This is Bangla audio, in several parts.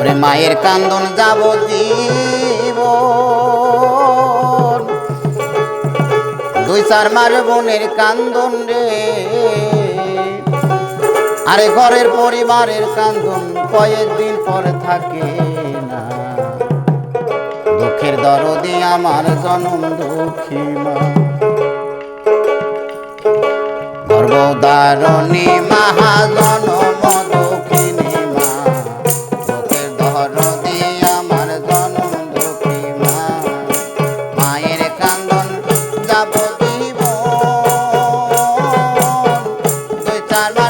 ওরে মায়ের কান্দন যাব জীব দুই চার মার বোনের কান্দন রে। আরে ঘরের পরিবারের কান্দন কয়েকদিন পরে থাকে না। দুঃখের দরদে আমার জনম দুঃখী মা। গর্বদারণী মা Total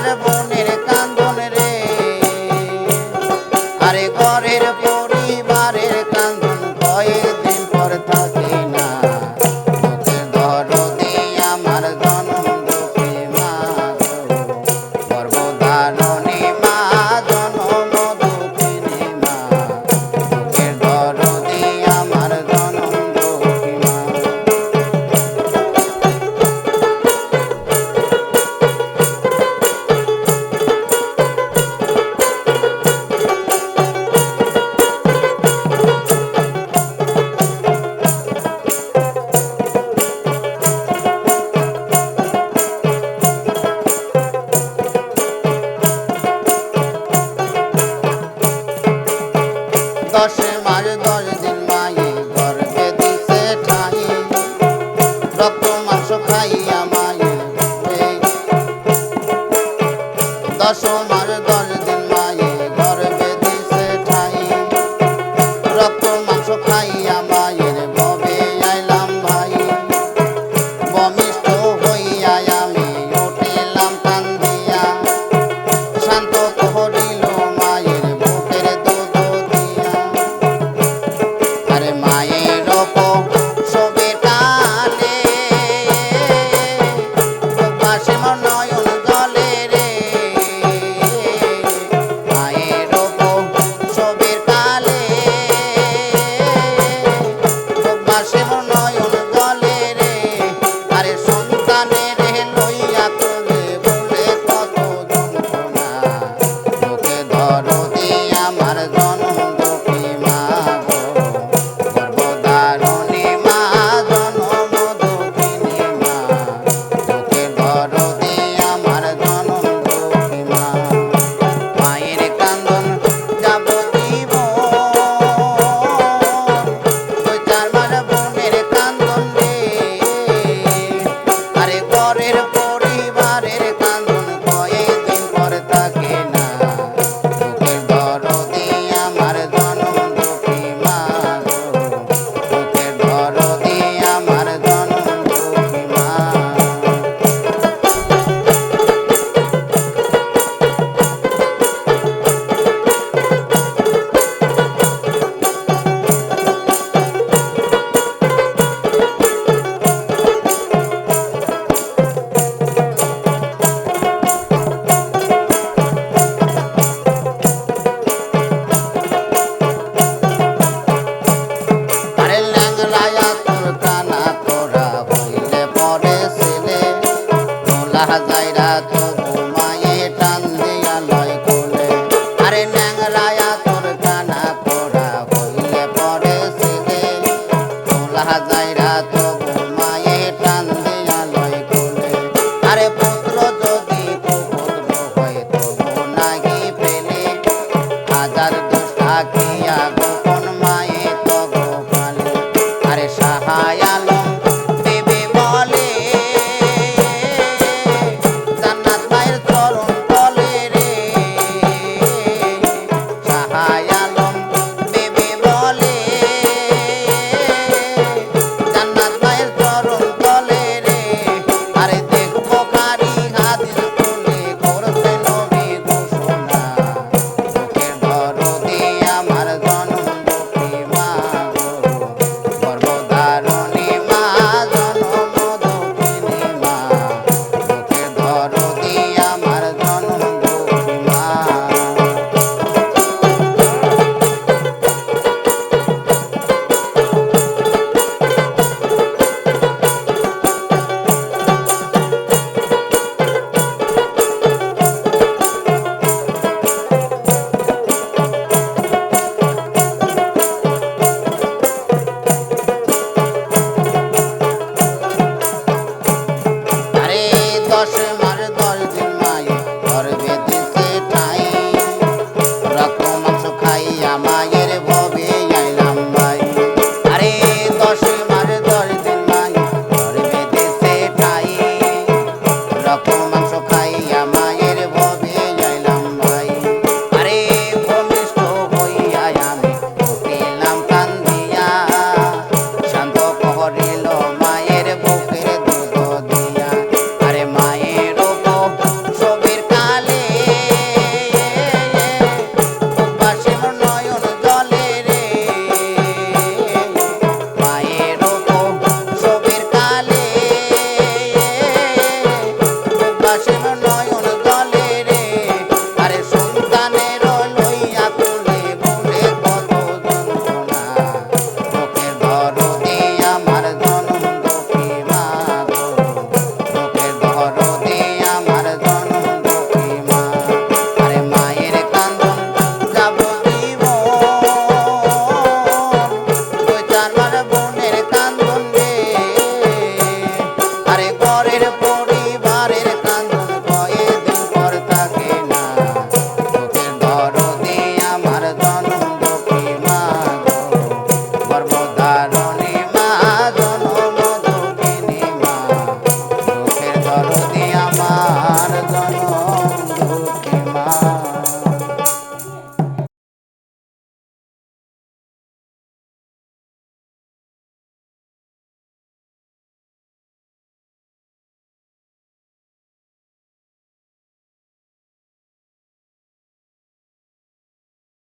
人大人听。i da da da llama